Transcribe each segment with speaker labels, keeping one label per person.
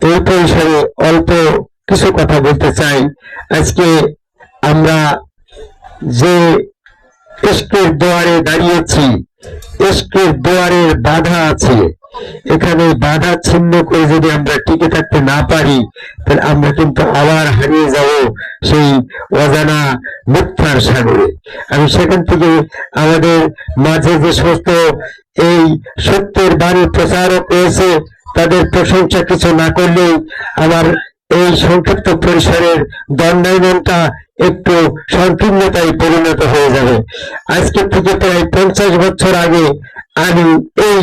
Speaker 1: এই পরিসরে অল্প কিছু কথা বলতে চাই। আজকে আমরা যে ইস্কের দুয়ারে দাঁড়িয়েছি ইস্কের দুয়ারের বাধা আছে। এখানে বাধা ছিন্ন করে যদি আমরা টিকে থাকতে না পারি, তাহলে আমরা কিন্তু আবার হারিয়ে যাব সেই অজানা মিথ্যার সাগরে। আমি সেখান থেকে আমাদের মাঝে যে সমস্ত এই সত্যের বাণী প্রচারক রয়েছে তাদের প্রশংসা কিছু না করলেও আমার এই সংক্ষিপ্ত পরিসরের দণ্ডায়নটা একটু সংকীর্ণতায় পরিণত হয়ে যাবে। আজকে থেকে প্রায় পঞ্চাশ বছর আগে আমি এই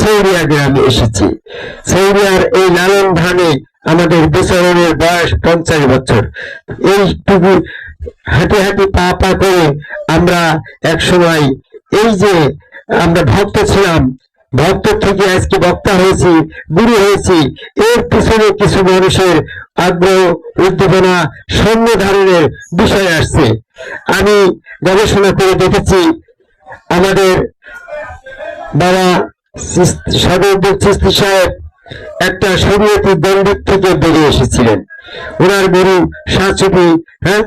Speaker 1: ছৌরিয়া গ্রামে এসেছি। ছৌরিয়ার এই লালন ধানে আমাদের বিচরণের বয়স পঞ্চাশ বছর। এইটুকু হাঁটি হাঁটি পা পা করে আমরা এক সময় এই যে আমরা ভক্ত ছিলাম ভক্ত থেকে আজকে বক্তা হয়েছি গুরু হয়েছি এর পিছনে কিছু মানুষের আগ্রহ উদ্দীপনা সৈন্য ধারণের বিষয় আসছে। আমি গবেষণা করে দেখেছি আমাদের বাবা সদরপুর চিস্তি সাহেব একটা শরীয়তি দণ্ডিত থেকে বেরিয়ে এসেছিলেন। ওনার গুরু সাচুপি হ্যাঁ?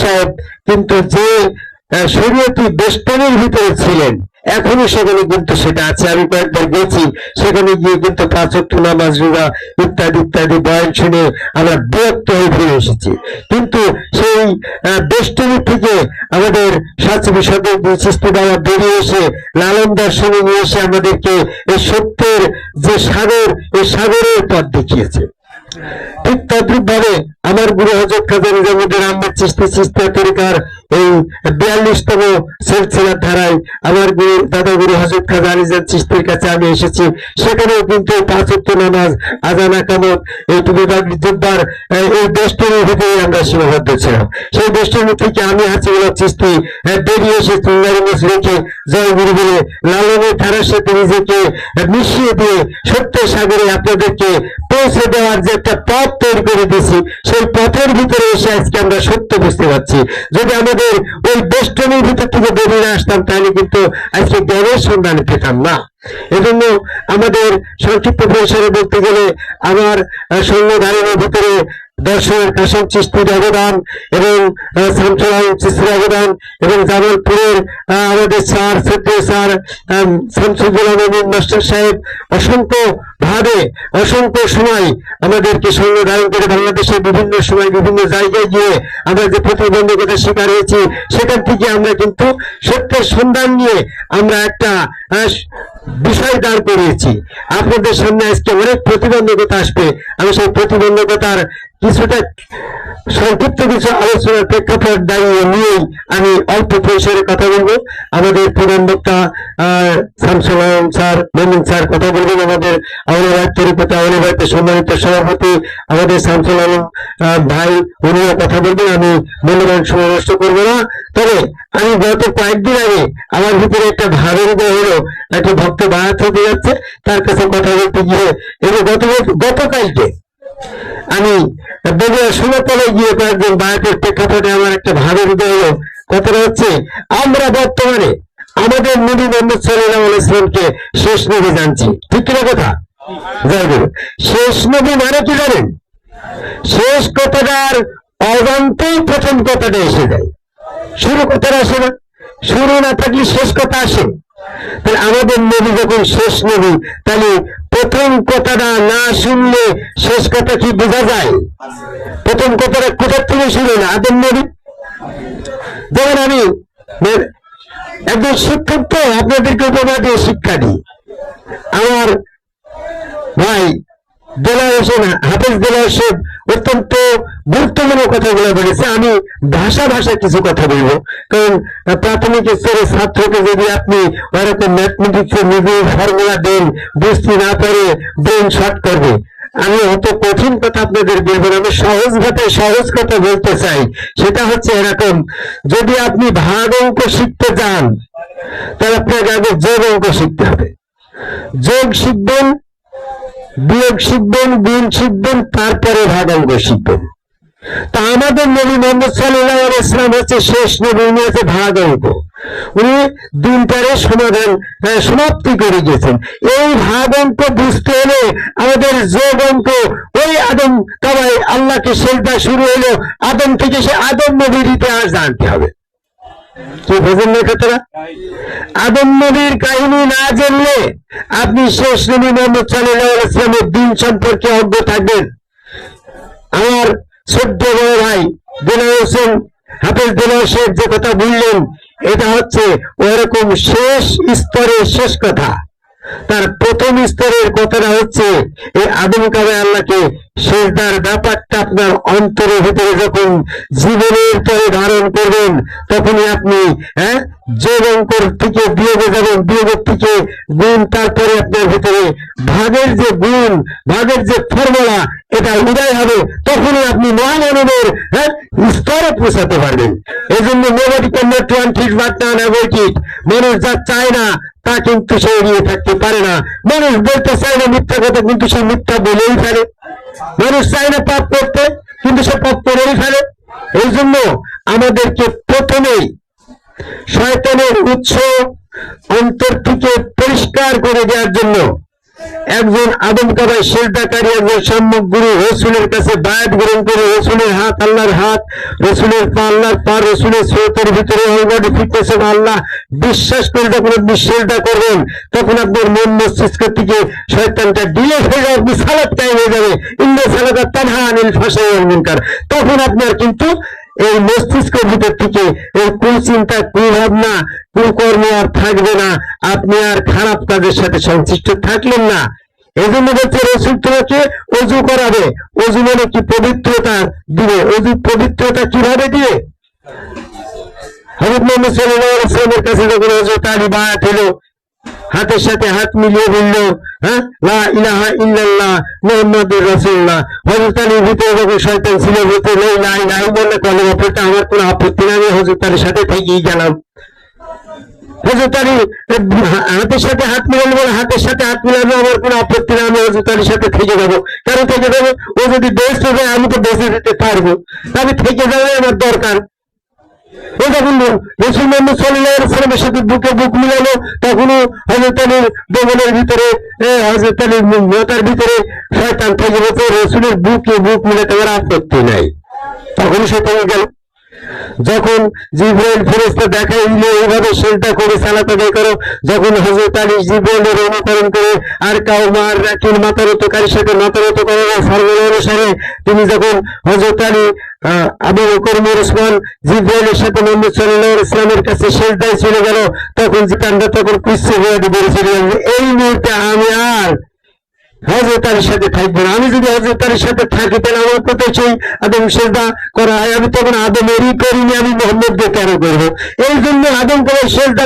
Speaker 1: সাহেব কিন্তু যে শরীয়তি বেষ্টনের ভিতরে ছিলেন। এখনও সেখানে কিন্তু সেটা আছে। আমি কয়েকবার গেছি। সেখানে গিয়ে কিন্তু পাঁচ ওয়াক্ত নামাজ, রোজা ইত্যাদি ইত্যাদি বয়ান শুনে আমরা বিরক্ত হয়ে ফিরে এসেছি। কিন্তু সেই বেষ্টনী থেকে আমাদের সাচবি সদর চিস্তি বাবা বেরিয়ে এসে, লালন দর্শনে নিয়ে এসে আমাদেরকে এই সত্যের যে সাগর, এই সাগরের পথ দেখিয়েছে। ঠিক তদ্রুপ ভাবে আমার গুরু হজরত খাজা নিজামুদ্দিন আহমেদ চিস্তি চিস্তি তরিকার এই বিয়াল্লিশতম সিলসিলার ধারায় আমার গুরু, দাদা গুরু হজরত খাজা আলিজান চিস্তির কাছে আমি এসেছি। সেখানেও কিন্তু পাঁচ উত্ত নামাজ, আজানা কামত এই বিভাগ জুব্বার এই দেশটির ভিতরে আমরা সীমাবদ্ধ ছিলাম। সেই দেশটির থেকে আমি হাসিবুল্লাহ চিস্তি বেরিয়ে এসে চুঙ্গারি মুখ রেখে জয় গুরু বলে লালনের ধারার সাথে নিজেকে মিশিয়ে দিয়ে সত্যের সাগরে আপনাদেরকে পৌঁছে দেওয়ার যে একটা পথ তৈরি করে দিয়েছি, সেই পথের ভিতরে এসে আজকে আমরা সত্য বুঝতে পারছি। যদি আমাদের ওই বেষ্টনীর ভিতর থেকে বেরিয়ে আসতাম, তাহলে কিন্তু আজকে জ্ঞানের সন্ধানে পেতাম না। এজন্য আমাদের সংক্ষিপ্ত পরিসরে বলতে গেলে আমার সৈন্য ধারণের ভিতরে দর্শনের কাসম চিস্তির অবদান এবং শামসুল চিস্তির অবদান এবং জামালপুরের আমাদের স্যার সদ্য স্যার শামসুল আলমিন মাস্টার সাহেব, অসংখ্য ভাবে অসংখ্য সময় আমাদেরকে সৈন্য ধারণ করে বাংলাদেশের বিভিন্ন সময় বিভিন্ন জায়গায় গিয়ে আমরা যে প্রতিবন্ধকতার শিকার হয়েছি, সেখান থেকে আমরা কিন্তু সত্যের সন্ধান নিয়ে আমরা একটা বিষয় দাঁড় করিয়েছি। আপনাদের সামনে আজকে অনেক প্রতিবন্ধকতা আসবে। আমি সেই প্রতিবন্ধকতার কিছুটা সংক্ষিপ্ত কিছু আলোচনার প্রেক্ষাপট দাঁড়িয়ে নিয়েই আমি অল্প পরিসরে কথা বলব। আমাদের প্রধান বক্তা শামসুল স্যার, মেমিন স্যার কথা বলবেন আমাদের আওয়াজ তরিপতি আওয়াজ সম্মানিত সভাপতি আমাদের শামসুল আলম ভাই, উনিও কথা বলবেন, আমি মূল্যবান সময় নষ্ট করব না। তবে আমি গত কয়েকদিন আগে আমার ভিতরে একটা উদয় হলো, একটা ভক্ত বায়াত হতে যাচ্ছে, তার কাছে কথা বলতে গিয়ে এবং গত গতকালকে আমি বগুড়া সুরতলে গিয়ে কয়েকদিন বায়াতের প্রেক্ষাপটে আমার একটা ভাবের উদয় হলো। কথাটা হচ্ছে, আমরা বর্তমানে আমাদের নবী মোহাম্মদ সাল্লাহ ইসলামকে শেষ নবী জানছি। ঠিক কিনা কথা? শেষ নবী মানে কি জানেন শেষ কথাটার প্রথম কথাটা এসে যায়। শুরু কথাটা আসে না। শুরু না থাকলে শেষ কথা আসে। তাহলে আমাদের নবী যখন শেষ নবী, তাহলে প্রথম কথাটা না শুনলে শেষ কথা কি বোঝা যায়? প্রথম কথাটা কোথার থেকে শুনে না আদম নবী? যেমন আমি বে- একজন শিক্ষক তো, আপনাদেরকে উপমা দিয়ে শিক্ষা দিই। আমার ভাই দেলা হোসেন হাফেজ দেলা হোসেন অত্যন্ত গুরুত্বপূর্ণ কথাগুলো বলেছে। আমি ভাষা ভাষা কিছু কথা বলব। কারণ প্রাথমিক স্তরের ছাত্রকে যদি আপনি ওরকম ম্যাথমেটিক্স এর নিজে ফর্মুলা দেন, বুঝতে না পারে ব্রেন শর্ট করবে। আমি অত কঠিন কথা আপনাদের বলব আমি সহজ ভাবে সহজ কথা বলতে চাই। সেটা হচ্ছে এরকম, যদি আপনি ভাগ অঙ্ক শিখতে যান, তাহলে আপনাকে আগে যোগ অঙ্ক শিখতে হবে। যোগ শিখবেন বিয়োগ শিখবেন, গুণ শিখবেন, তারপরে ভাগ অঙ্ক শিখবেন। তা আমাদের নবী মোহাম্মদ সাল্লাহ ইসলাম হচ্ছে শেষ নবী, উনি হচ্ছে ভাগ অঙ্ক। উনি দিনটারে সমাধান সমাপ্তি করে গেছেন এই ভাগ অঙ্ক বুঝতে হলে আমাদের যোগ অঙ্ক, ওই আদম তবাই আল্লাহকে সেজদা শুরু হলো, আদম থেকে সে আদম নবীর ইতিহাস জানতে হবে। কি বোঝেন কথাটা? আদম নবীর কাহিনী না জানলে আপনি শেষ নবী মোহাম্মদ সাল্লাহ ইসলামের দিন সম্পর্কে অজ্ঞ থাকবেন। আমার ছোট্ট বড় ভাই দিলার হোসেন, হাফেজ দিলার শেখ যে কথা বললেন, এটা হচ্ছে ওরকম শেষ স্তরের শেষ কথা। তার প্রথম স্তরের কথাটা হচ্ছে, এই আদম কাবে আল্লাহকে শেষদার ব্যাপারটা আপনার অন্তরের ভিতরে যখন জীবনের তরে ধারণ করবেন, তখনই আপনি হ্যাঁ যোগ অঙ্কর থেকে বিয়োগে যাবেন, বিয়োগের থেকে গুণ, তারপরে আপনার ভিতরে ভাগের যে গুণ, ভাগের যে ফর্মুলা এটা উদয় হবে, তখনই আপনি মহামানবের হ্যাঁ স্তরে পৌঁছাতে পারবেন। এই জন্য নোবডি নট বাট না মানুষ যা চায় না তা কিন্তু সে এড়িয়ে থাকতে পারে না। মানুষ বলতে চায় না মিথ্যা কথা, কিন্তু সে মিথ্যা বলেই ফেলে। মানুষ চায় না পাপ করতে, কিন্তু সে পাপ করেই ফেলে। এই জন্য আমাদেরকে প্রথমেই শয়তানের উৎস অন্তর থেকে পরিষ্কার করে দেওয়ার জন্য একজন আদম কাবাই শেষদাকারী একজন সম্মুখ গুরু, রসুলের কাছে বায়াত গ্রহণ করে রসুলের হাত, আল্লাহর হাত, রসুলের পা, আল্লাহর পা, রসুলের স্রোতের ভিতরে অলরেডি ফিটনেস আল্লাহ বিশ্বাস করে যখন আপনি সেজদা করবেন, তখন আপনার মন মস্তিষ্ক থেকে শয়তানটা ডিলে হয়ে যাবে আপনি সালাদ টাইম হয়ে যাবে। ইন্দে সালাদা তানহা আনিল ফাঁসা মুনকার। তখন আপনার কিন্তু এই মস্তিষ্কের ভিতর থেকে এই কুচিন্তা কুভাবনা কুকর্ম আর থাকবে না। আপনি আর খারাপ কাজের সাথে সংশ্লিষ্ট থাকলেন না। এই জন্য বলছে রসুল তোমাকে অজু করাবে। অজু মানে কি? পবিত্রতা দিবে। অজু পবিত্রতা কীভাবে দিয়ে হজরত মোহাম্মদ আলাইহি কাছে যখন হজরত আলী বায়াত হলো হাতের সাথে হাত মিলিয়ে বলল হ্যাঁ? ভিতরে শয়তান ছিল বলতে লা ইলাহা ইল্লাল্লাহ বললে কলমা পড়তে আমার কোনো আপত্তি নাই আলীর সাথে থেকেই গেলাম। হাতের সাথে হাত মিলানো বলে, হাতের সাথে হাত আমার কোনো আপত্তি নাই, আমি হযরত আলীর সাথে থেকে যাব। কেন থেকে যাব? ও যদি বেস্ট হবে আমি তো বেঁচে যেতে পারব। আমি থেকে যাওয়াই আমার দরকার। যখন রসুল মোহাম্মদ সাল্লাহ সাল্লামের সাথে বুকে বুক মিলালো, তখনও হজরত আলীর ভিতরে হজরত আলীর ভিতরে শয়তান রসুলের বুকে বুক মিলাতে আমার আপত্তি নাই। তখন সে থেকে গেল। যখন জিব্রাইল ফেরেস্তা দেখাই দিল এইভাবে সেজদা করে সালাত আদায় করো, যখন হজরত আলী জিব্রাইলের অনুকরণ করে, আর কাউ মার রাখিন মাতারতকারীর সাথে মাতারত করে না ফর্মুলা অনুসারে, তিনি যখন হজরত আলী আবু বকর ওসমান জিব্রাইলের সাথে মোহাম্মদ সাল্লাল্লাহু আলাইহি সাল্লামের কাছে সেজদায় চলে গেল, তখন জিকানটা তখন কুচ্ছে হয়ে বেরিয়েছিল এই মুহূর্তে আমি আর হজরত সাথে থাকব আমি যদি হজরত সাথে থাকি, তাহলে আমার কোথায় সেই আদম সেজদা করা হয়। আমি তখন আদমেরই করিনি আমি মোহাম্মদকে কেন করব? এই জন্য আদম সেজদা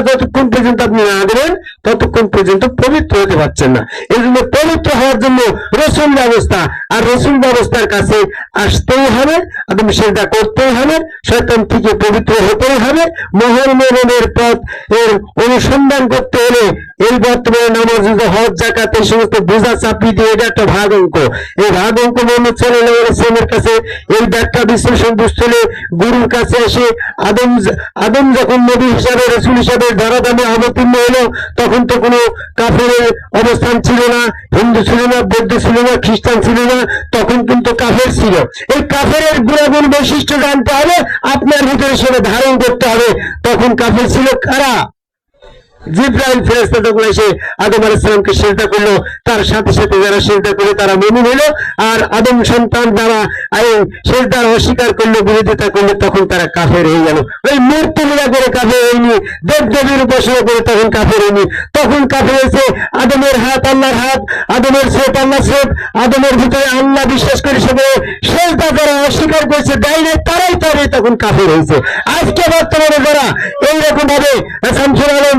Speaker 1: পর্যন্ত আপনি না দেবেন, ততক্ষণ পর্যন্ত পবিত্র হতে পারছেন না। এই জন্য পবিত্র হওয়ার জন্য রসুল ব্যবস্থা আর রসুল ব্যবস্থার কাছে আসতেই হবে, আদম সেজদা করতেই হবে, শয়তান থেকে পবিত্র হতেই হবে। মোহর মেরনের পথ এর অনুসন্ধান করতে হলে এই বর্তমানে নামাজ, হজ জাকাত এই সমস্ত বোঝা চাপি দিয়ে এটা একটা ভাগ অঙ্ক। এই ভাগ অঙ্ক মোহাম্মদ সাল্লাহ কাছে। এই ব্যাখ্যা বিশ্লেষণ বুঝতে গুরুর কাছে এসে আদম আদম যখন নবী হিসাবে, রসুল হিসাবে ধরাধামে অবতীর্ণ হলো, তখন তো কোনো কাফের অবস্থান ছিল না, হিন্দু ছিল না, বৌদ্ধ ছিল না, খ্রিস্টান ছিল না, তখন কিন্তু কাফের ছিল। এই কাফের গুণাগুণ বৈশিষ্ট্য জানতে হবে আপনার ভিতরে সেটা ধারণ করতে হবে। তখন কাফের ছিল কারা? জিব্রাইল ফেরেস্তা তখন এসে আদম আলাইসালামকে সেজদা করল। তার সাথে সাথে যারা সেজদা করে তারা মুমিন হলো। আর আদম সন্তান যারা এই সেজদার অস্বীকার করল, বিরোধিতা করল, তখন তারা কাফের হয়ে গেল। ওই মূর্তি মিলা করে কাফের হয়নি দেব দেবীর উপাসনা করে তখন কাফের হয়নি। তখন কাফের হয়েছে আদমের হাত, আল্লাহর হাত, আদমের স্রোত আল্লাহ স্রোত। আদমের ভিতরে আল্লাহ বিশ্বাস করে সবে সেজদা যারা অস্বীকার করেছে দেয় তারাই তারাই তখন কাফের হয়েছে। আজকে বর্তমানে যারা এইরকম ভাবে শামসুল আলম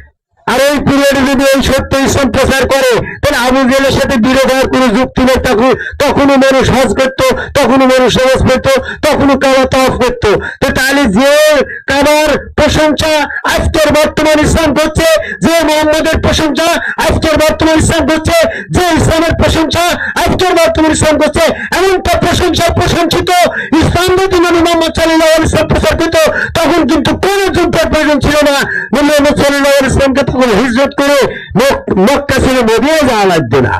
Speaker 1: আর এই পিরিয়ডে যদি এই সত্য ইসলাম প্রচার করে, তাহলে আবু জেলের সাথে বিরোধ হওয়ার কোনো যুক্তি নেই। তখন, তখনও মানুষ হজ করতো, তখনও মানুষ নামাজ পড়তো, তখনও কাবা তফ করতো। তো তাহলে যে কাবার প্রশংসা আজকের বর্তমান ইসলাম করছে, যে মোহাম্মদের প্রশংসা আজকের বর্তমান ইসলাম করছে, যে ইসলামের প্রশংসা আজকের বর্তমান ইসলাম করছে, এমনটা প্রশংসা প্রশংসিত ইসলাম যদি নবী মোহাম্মদ সাল্লাহ ইসলাম প্রচার করত, তখন কিন্তু কোনো যুদ্ধের প্রয়োজন ছিল না। মোহাম্মদ সাল্লাহ ইসলামকে হিজরত করে মক্কা ছেড়ে মদিনা যাওয়া লাগবে না।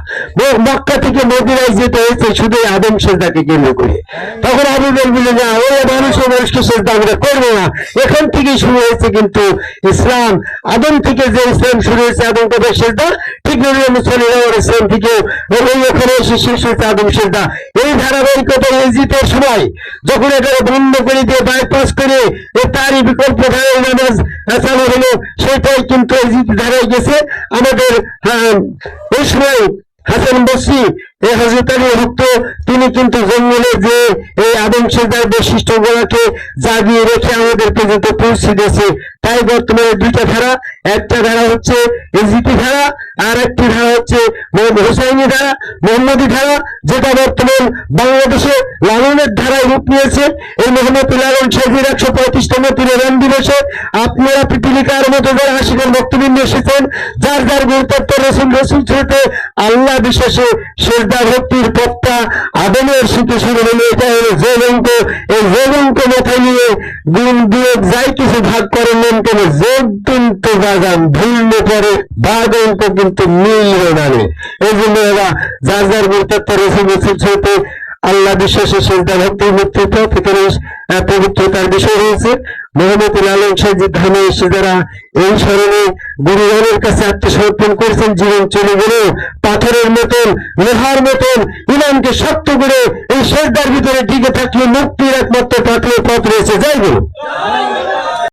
Speaker 1: মক্কা থেকে মদিনায় যেতে হয়েছে শুধু আদম সেজাকে কেন্দ্র করে। তখন আবু বলে যে ওই মানুষ ও মানুষকে সেজদা আমরা করব না। এখান থেকেই শুরু হয়েছে কিন্তু ইসলাম। আদম থেকে যে ইসলাম শুরু হয়েছে আদম কবে সেজদা? ঠিক মোহাম্মদ সাল্লাল্লাহু থেকে ওখানে এসে শেষ হয়েছে আদম সেজদা। এই ধারাবাহিকতা ইজিতের সময় যখন এটা বন্ধ করে দিয়ে বাইপাস করে তারই বিকল্প ধারায় নামাজ চালু হলো সেটাই কিন্তু ইজিত ধারায় গেছে। আমাদের হ্যাঁ, ওই সময় হাসান বসরি এই হজরত আলী তিনি কিন্তু জঙ্গলে যে এই আদম সেদার বৈশিষ্ট্য গুলাকে জাগিয়ে রেখে আমাদের পর্যন্ত পৌঁছে দিয়েছে, তাই বর্তমানে দুইটা ধারা, একটা ধারা হচ্ছে এজিপি ধারা আর একটি ধারা হচ্ছে হোসাইনি ধারা, মোহাম্মদী ধারা, যেটা বর্তমান বাংলাদেশে লালনের ধারায় রূপ নিয়েছে। এই মোহাম্মদ লালন শেখের একশো পঁয়ত্রিশতম তিরোধান দিবসে আপনারা পিপিলিকার মতো যারা আশিকের বক্তব্য এসেছেন, যার যার গুরুত্ব রসুল রসুল ছেড়ে আল্লাহ বিশ্বাসে শেষদা ভক্তির পথটা আদমের সুখে শুরু হলো এটা হলো যোগ এই যোগ অঙ্ক মাথায় নিয়ে গুণ বিয়োগ যাই কিছু ভাগ করেন মন করে যোগ কিন্তু বাগান ভুললে পরে বাঘ কিন্তু মিল বাগানে এই জন্য এরা যার যার রসুল রসুল ছেড়ে আল্লাহ বিশ্বাসের ভক্তির নেতৃত্ব এখানে আহ, পবিত্রতার বিষয় রয়েছে। মোহাম্মদ আলম সাহেব ধামে এসে যারা এই স্মরণে গুরুজনের কাছে আত্মসমর্পণ করেছেন, জীবন চলে গেলেও পাথরের মতন, লোহার মতন ইমানকে শক্ত করে এই শ্রদ্ধার ভিতরে টিকে থাকলে মুক্তির একমাত্র পাথরের পথ রয়েছে যাই বলুন।